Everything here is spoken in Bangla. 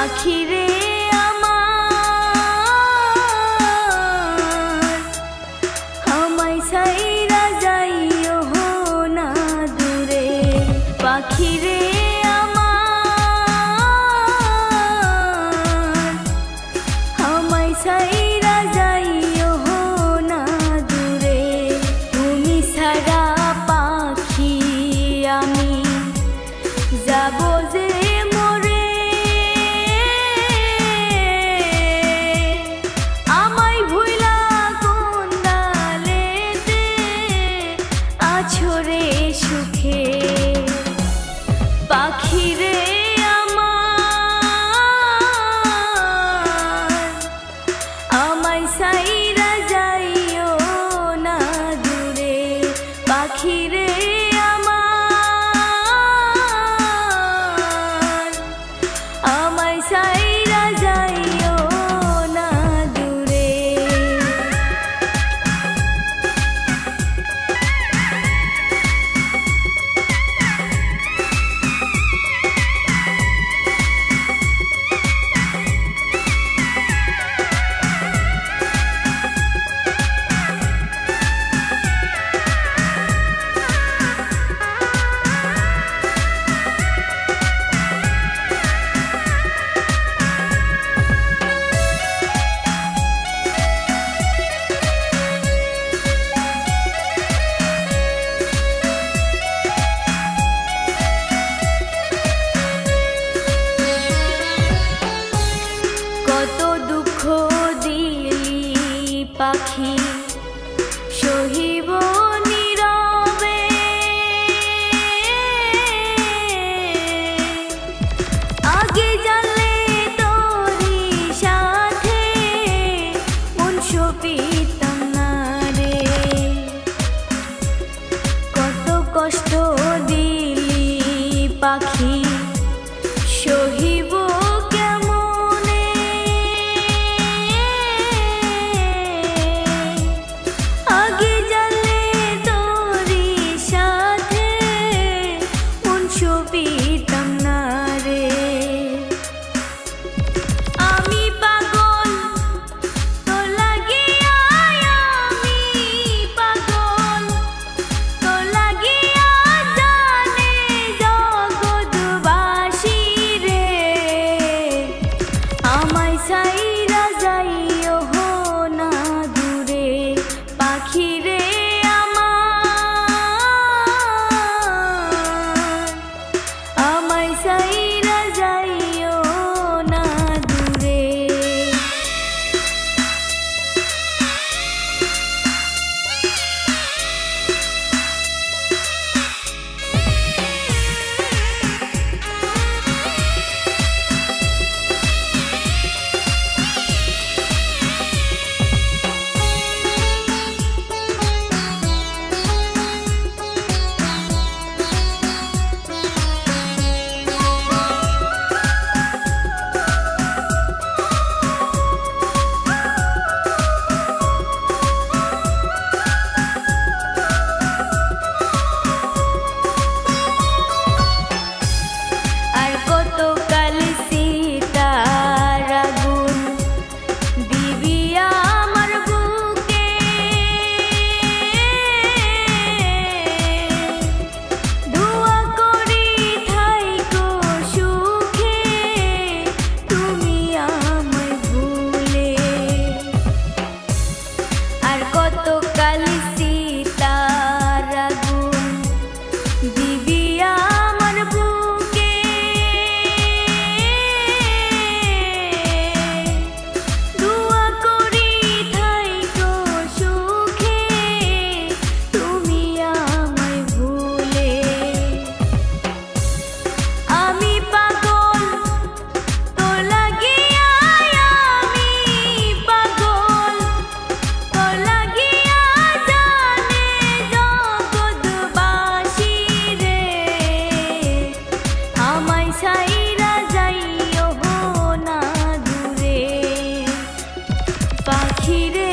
পাখিরে আমার। আমায় ছাইরা যাইও না দূরে। পাখিরে আমার। আমায় ছাইরা যাইও না দূরে। তুমি ছাড়া পাখি আমি। যাব যে ছোড়ে সুখে পাখি। ใจ ছিড়ে